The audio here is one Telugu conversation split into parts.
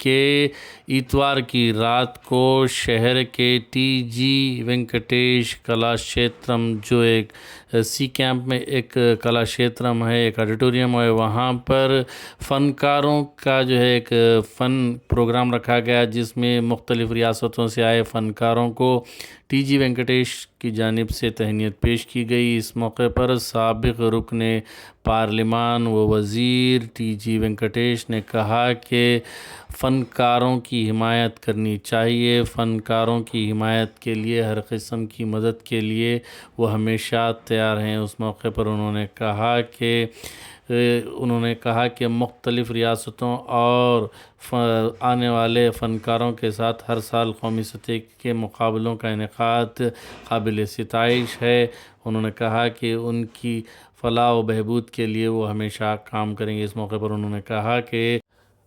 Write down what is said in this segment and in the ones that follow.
کہ اتوار کی رات کو شہر کے ٹی جی وینکٹیش کلا شیترم جو ایک سی کیمپ میں ایک کلا شیترم ہے، ایک آڈیٹوریم ہے، وہاں پر فنکاروں کا جو ہے ایک فن پروگرام رکھا گیا، جس میں مختلف ریاستوں سے آئے فنکاروں کو ٹی جی وینکٹیش کی جانب سے تہنیت پیش کی گئی۔ اس موقع پر سابق رکن پارلیمان و وزیر ٹی جی وینکٹیش نے کہا کہ فنکاروں کی حمایت کرنی چاہیے۔ فنکاروں کی حمایت کے لیے، ہر قسم کی مدد کے لیے وہ ہمیشہ تیار ہیں۔ اس موقع پر انہوں نے کہا کہ، انہوں نے کہا کہ مختلف ریاستوں اور آنے والے فنکاروں کے ساتھ ہر سال قومی سطح کے مقابلوں کا انعقاد قابل ستائش ہے۔ انہوں نے کہا کہ ان کی فلاح و بہبود کے لیے وہ ہمیشہ کام کریں گے۔ اس موقع پر انہوں نے کہا کہ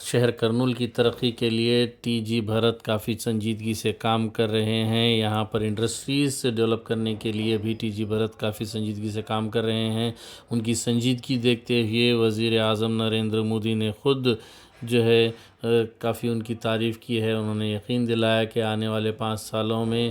شہر کرنول کی ترقی کے لیے ٹی جی بھرت کافی سنجیدگی سے کام کر رہے ہیں۔ یہاں پر انڈسٹریز سے ڈیولپ کرنے کے لیے بھی ٹی جی بھرت کافی سنجیدگی سے کام کر رہے ہیں۔ ان کی سنجیدگی دیکھتے ہوئے وزیر اعظم نریندر مودی نے خود جو ہے کافی ان کی تعریف کی ہے۔ انہوں نے یقین دلایا کہ آنے والے پانچ سالوں میں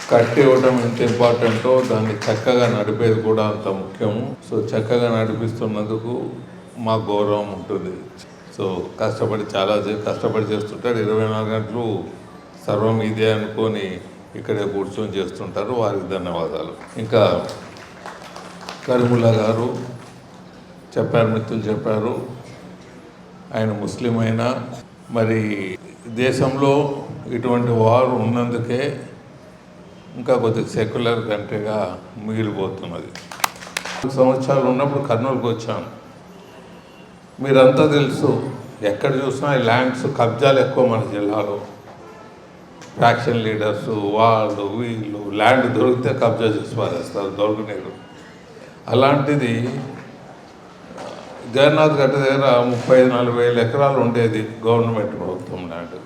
కట్టి ఇవ్వడం ఎంత ఇంపార్టెంటో దాన్ని చక్కగా నడిపేది కూడా అంత ముఖ్యము. సో చక్కగా నడిపిస్తున్నందుకు మా గౌరవం ఉంటుంది. సో కష్టపడి చాలా కష్టపడి చేస్తుంటారు ఇరవై నాలుగు గంటలు సర్వం ఇదే అనుకొని ఇక్కడే కూర్చొని చేస్తుంటారు. వారికి ధన్యవాదాలు. ఇంకా కరీముల్లా గారు చెప్పారు మిత్రులు చెప్పారు. ఆయన ముస్లిం అయినా మరి దేశంలో ఇటువంటి వారు ఉన్నందుకే ఇంకా కొద్దిగా సెక్యులర్ కంట్రీగా మిగిలిపోతున్నది. సంవత్సరాలు ఉన్నప్పుడు కర్నూలుకి వచ్చాను. మీరంతా తెలుసు ఎక్కడ చూసినా ఈ ల్యాండ్స్ కబ్జాలు ఎక్కువ మన జిల్లాలో. ఫ్యాక్షన్ లీడర్స్ వాళ్ళు వీళ్ళు ల్యాండ్ దొరికితే కబ్జా చేసి పారేస్తారు దొరకనేరు అలాంటిది జగన్నాథ్ గట్ట దగ్గర ముప్పై నలభై వేల ఎకరాలు ఉండేది గవర్నమెంట్ ప్రభుత్వం ల్యాండ్.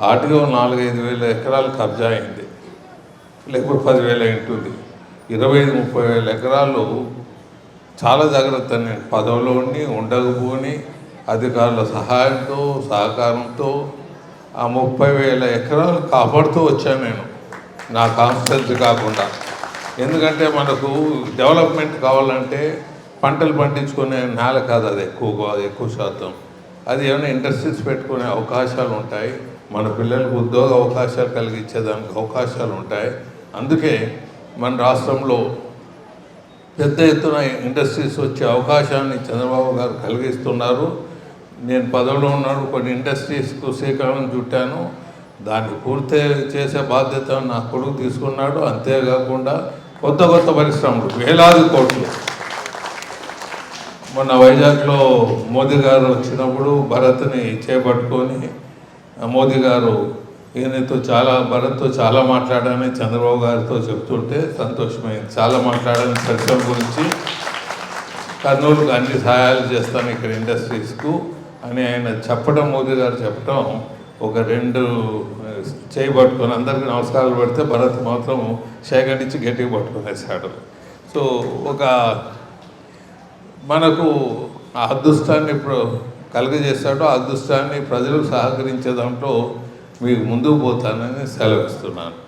ఆటిగా నాలుగైదు వేల ఎకరాలు కబ్జా అయింది. లేకపోతే పదివేల ఉంటుంది ఇరవై ఐదు ముప్పై వేల ఎకరాలు చాలా జాగ్రత్త నేను పదవిలో ఉండి ఉండకపోని అధికారుల సహాయంతో సహకారంతో ఆ ముప్పై వేల ఎకరాలు కాపాడుతూ వచ్చాను నేను. నా కాన్స్టిట్యున్సీ కాకుండా. ఎందుకంటే మనకు డెవలప్మెంట్ కావాలంటే పంటలు పండించుకునే నేల కాదు అది ఎక్కువగా ఎక్కువ శాతం. అది ఏమైనా ఇండస్ట్రీస్ పెట్టుకునే అవకాశాలు ఉంటాయి. మన పిల్లలకు ఉద్యోగ అవకాశాలు కలిగించేదానికి అవకాశాలు ఉంటాయి. అందుకే మన రాష్ట్రంలో పెద్ద ఎత్తున ఇండస్ట్రీస్ వచ్చే అవకాశాన్ని చంద్రబాబు గారు కలిగిస్తున్నారు. నేను పదవిలో ఉన్నాడు కొన్ని ఇండస్ట్రీస్కు శ్రీకారం చుట్టాను. దాన్ని పూర్తి చేసే బాధ్యత నా కొడుకు తీసుకున్నాడు. అంతేకాకుండా కొత్త కొత్త పరిశ్రమలు వేలాది కోట్లు. మొన్న వైజాగ్లో మోదీ గారు వచ్చినప్పుడు భరత్ని చేపట్టుకొని మోదీ గారు ఈయనతో చాలా భరత్తో చాలా మాట్లాడానని చంద్రబాబు గారితో చెప్తుంటే సంతోషమైంది చాలా మాట్లాడాను పరిశ్రమ గురించి. కర్నూలుకు అన్ని సహాయాలు చేస్తాను ఇక్కడ ఇండస్ట్రీస్కు అని ఆయన చెప్పడం మోదీ గారు చెప్పడం ఒక రెండు చేయబట్టుకొని అందరికీ నమస్కారాలు పెడితే భరత్ మాత్రం సేకరించి గట్టిగా పట్టుకునేసాడు సో ఒక మనకు ఆ అదృష్టాన్ని ఇప్పుడు కలుగజేస్తాడో ఆ అదృష్టాన్ని ప్రజలకు సహకరించే దాంట్లో మీకు ముందుకు పోతానని సెలవిస్తున్నాను.